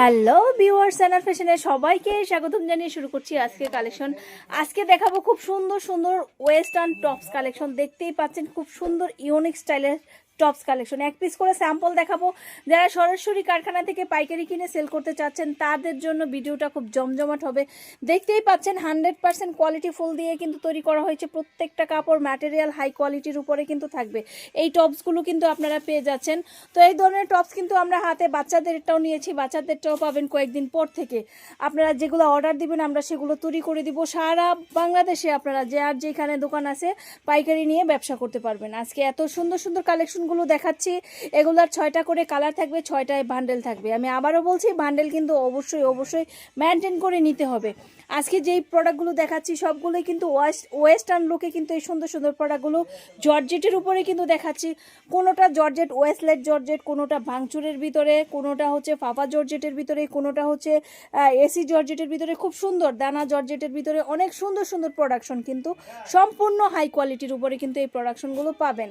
Hello viewers স্যানার ফ্যাশনে সবাইকে স্বাগতম জানিয়ে শুরু করছি আজকে কালেকশন আজকে দেখাবো খুব সুন্দর সুন্দর ওয়েস্টার্ন টপস কালেকশন দেখতেই পাচ্ছেন, খুব সুন্দর ইউনিক স্টাইলের টপস কালেকশন। এক পিস করে স্যাম্পল দেখাবো। যারা সরাসরি কারখানা থেকে পাইকারি কিনে সেল করতে চাচ্ছেন, তাদের জন্য ভিডিওটা খুব জমজমাট হবে। দেখতেই পাচ্ছেন হান্ড্রেড পার্সেন্ট কোয়ালিটি ফুল দিয়ে কিন্তু তৈরি করা হয়েছে। প্রত্যেকটা কাপড় ম্যাটেরিয়াল হাই কোয়ালিটির উপরে কিন্তু থাকবে। এই টপসগুলো কিন্তু আপনারা পেয়ে যাচ্ছেন। তো এই ধরনের টপস কিন্তু আমরা হাতে বাচ্চাদেরটাও নিয়েছি। বাচ্চাদেরটাও পাবেন কয়েকদিন পর থেকে। আপনারা যেগুলো অর্ডার দিবেন, আমরা সেগুলো তৈরি করে দিব। সারা বাংলাদেশে আপনারা যে আর যেখানে দোকান আছে, পাইকারি নিয়ে ব্যবসা করতে পারবেন। আজকে এত সুন্দর সুন্দর কালেকশনগুলো দেখাচ্ছি। এগুলার ছয়টা করে কালার থাকবে, ছয়টায় বান্ডেল থাকবে। আমি আবারও বলছি বান্ডেল কিন্তু অবশ্যই অবশ্যই মেনটেন করে নিতে হবে। আজকে যেই প্রোডাক্টগুলো দেখাচ্ছি, সবগুলোই কিন্তু ওয়েস্ট ওয়েস্টার্ন লুকে কিন্তু এই সুন্দর সুন্দর প্রোডাক্টগুলো জর্জেটের উপরে কিন্তু দেখাচ্ছি। কোনোটা জর্জেট ওয়েস্টলেট জর্জেট কোনোটা ভাঙচুরের ভিতরে, কোনোটা হচ্ছে ফাফা জর্জেটের ভিতরে, কোনোটা হচ্ছে এসি জর্জেটের ভিতরে। খুব সুন্দর, দানা জর্জেটের ভিতরে অনেক সুন্দর সুন্দর প্রোডাকশন কিন্তু সম্পূর্ণ হাই কোয়ালিটির উপরে কিন্তু এই প্রোডাকশনগুলো পাবেন।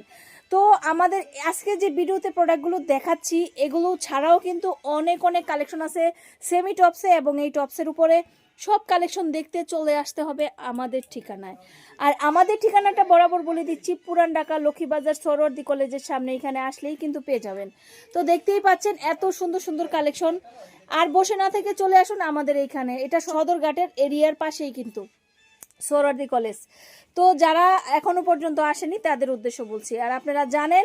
তো আমাদের আজকে যে ভিডিওতে প্রোডাক্টগুলো দেখাচ্ছি, এগুলো ছাড়াও কিন্তু অনেক অনেক কালেকশন আছে। সেমি টপসে এবং এই টপসের উপরে সব কালেকশন দেখতে চলে আসতে হবে আমাদের ঠিকানায়। আর আমাদের ঠিকানাটা বরাবর বলে দিচ্ছি, পুরান ঢাকা, লক্ষ্মীবাজার, সরোয়ার্দি কলেজের সামনে, এখানে আসলেই কিন্তু পেয়ে যাবেন। তো দেখতেই পাচ্ছেন এত সুন্দর সুন্দর কালেকশন আর বসে না থেকে চলে আসুন আমাদের এইখানে। এটা সদরঘাটের এরিয়ার পাশেই কিন্তু। সোহরার্দি কলেজ। তো যারা এখনও পর্যন্ত আসেনি, তাদের উদ্দেশ্য বলছি। আর আপনারা জানেন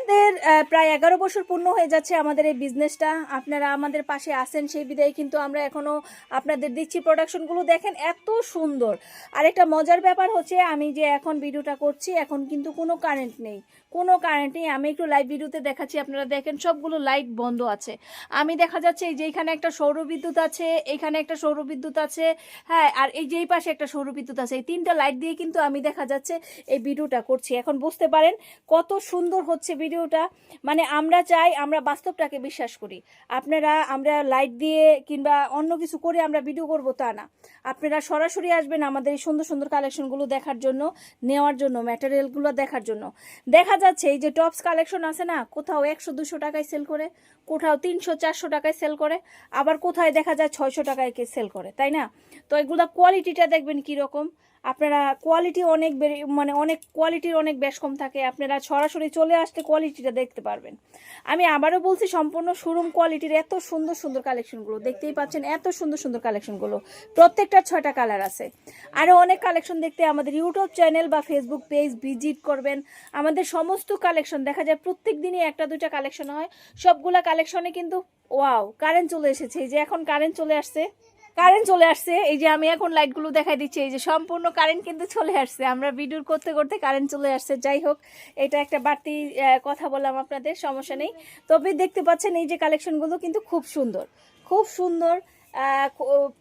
প্রায় এগারো বছর পূর্ণ হয়ে যাচ্ছে আমাদের এই বিজনেসটা আপনারা আমাদের পাশে আসেন সেই বিদায়, কিন্তু আমরা এখনও আপনাদের দিচ্ছি প্রোডাকশনগুলো দেখেন, এত সুন্দর। আর একটা মজার ব্যাপার হচ্ছে, আমি যে এখন ভিডিওটা করছি, এখন কিন্তু কোনো কারেন্ট নেই। কোনো কারেন্ট নেই। আমি একটু লাইভ ভিডিওতে দেখাচ্ছি, আপনারা দেখেন, সবগুলো লাইট বন্ধ আছে। আমি দেখা যাচ্ছে, এই যে এখানে একটা সৌরবিদ্যুৎ আছে, এখানে একটা সৌরবিদ্যুৎ আছে হ্যাঁ আর এই যে এই পাশে একটা সৌরবিদ্যুৎ আছে, এই তিনটা লাইট দিয়ে কিন্তু আমি দেখা যাচ্ছে এই ভিডিওটা করছি। এখন বুঝতে পারেন কত সুন্দর হচ্ছে ভিডিওটা। মানে আমরা চাই আমরা বাস্তবটাকে বিশ্বাস করি। আপনারা, আমরা লাইট দিয়ে কিংবা অন্য কিছু করে আমরা ভিডিও করব তা না। আপনারা সরাসরি আসবেন আমাদের এই সুন্দর সুন্দর কালেকশনগুলো দেখার জন্য, নেওয়ার জন্য ম্যাটেরিয়ালগুলো দেখার জন্য। দেখা যাচ্ছে এই যে টপস কালেকশন আছে না, কোথাও একশো, দুশো টাকায় সেল করে, কোথাও তিনশো, চারশো টাকায় সেল করে, আবার কোথায় দেখা যায় ছয়শো টাকায় সেল করে, তাই না? তো এগুলো কোয়ালিটিটা দেখবেন কীরকম। আপনারা কোয়ালিটি অনেক মানে অনেক কোয়ালিটির অনেক বেশ কম থাকে, আপনারা সরাসরি চলে আসলে কোয়ালিটিটা দেখতে পারবেন। আমি আবারও বলছি, সম্পূর্ণ শোরুম কোয়ালিটির এত সুন্দর সুন্দর কালেকশনগুলো দেখতেই পাচ্ছেন এত সুন্দর সুন্দর কালেকশনগুলো প্রত্যেকটা ছয়টা কালার আছে। আরও অনেক কালেকশন দেখতে আমাদের ইউটিউব চ্যানেল বা ফেসবুক পেজ ভিজিট করবেন। আমাদের সমস্ত কালেকশন দেখা যায় প্রত্যেক দিনই একটা, দুইটা কালেকশন হয়। সবগুলা কালেকশনে কিন্তু ওয়াও কারেন্ট চলে এসেছে। এই যে এখন কারেন্ট চলে আসছে। কারেন্ট চলে আসছে, এই যে আমি এখন লাইটগুলো দেখাই দিচ্ছি, এই যে সম্পূর্ণ কারেন্ট কিন্তু চলে আসছে। আমরা ভিডিও করতে করতে কারেন্ট চলে আসছে। যাই হোক, এটা একটা বাড়তি কথা বললাম আপনাদের, সমস্যা নেই। তবে দেখতে পাচ্ছেন এই যে কালেকশনগুলো কিন্তু খুব সুন্দর। খুব সুন্দর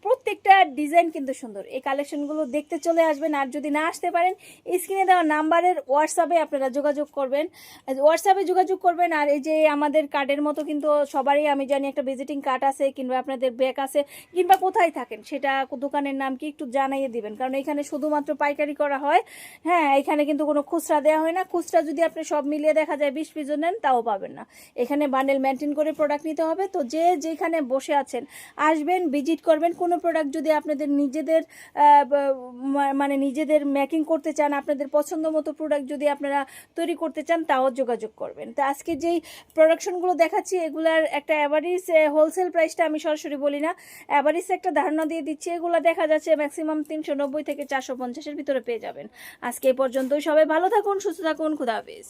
প্রত্যেকটা ডিজাইন কিন্তু সুন্দর। এই কালেকশনগুলো দেখতে চলে আসবেন আর যদি না আসতে পারেন স্ক্রিনে দেওয়া নাম্বারের হোয়াটসঅ্যাপে আপনারা যোগাযোগ করবেন। হোয়াটসঅ্যাপে যোগাযোগ করবেন আর এই যে আমাদের কার্ডের মতো কিন্তু সবারই, আমি জানি একটা ভিজিটিং কার্ড আছে কিংবা আপনাদের ব্যাগ আছে, কিংবা কোথায় থাকেন, সেটা দোকানের নাম কি একটু জানাইয়ে দিবেন। কারণ এখানে শুধুমাত্র পাইকারি করা হয়। হ্যাঁ এখানে কিন্তু কোনো খুচরা দেওয়া হয় না। খুচরা যদি আপনি সব মিলিয়ে দেখা যায় বিশ পিস নেন, তাও পাবেন না। এখানে বান্ডেল মেনটেন করে প্রোডাক্ট নিতে হবে। তো যে যেখানে বসে আছেন, আসবেন ভিজিট করবেন কোনো প্রোডাক্ট যদি আপনাদের নিজেদের মানে নিজেদের মেকিং করতে চান, আপনাদের পছন্দ মতো প্রোডাক্ট যদি আপনারা তৈরি করতে চান, তাও যোগাযোগ করবেন। তো আজকে যেই প্রোডাকশনগুলো দেখাচ্ছি, এগুলার একটা অ্যাভারেজ হোলসেল প্রাইসটা আমি সরাসরি বলি না। অ্যাভারেজ একটা ধারণা দিয়ে দিচ্ছি, এগুলো দেখা যাচ্ছে ম্যাক্সিমাম তিনশো নব্বই থেকে চারশো পঞ্চাশের ভিতরে পেয়ে যাবেন। আজকে এই পর্যন্তই, সবাই ভালো থাকুন, সুস্থ থাকুন, খুদা হাফিজ।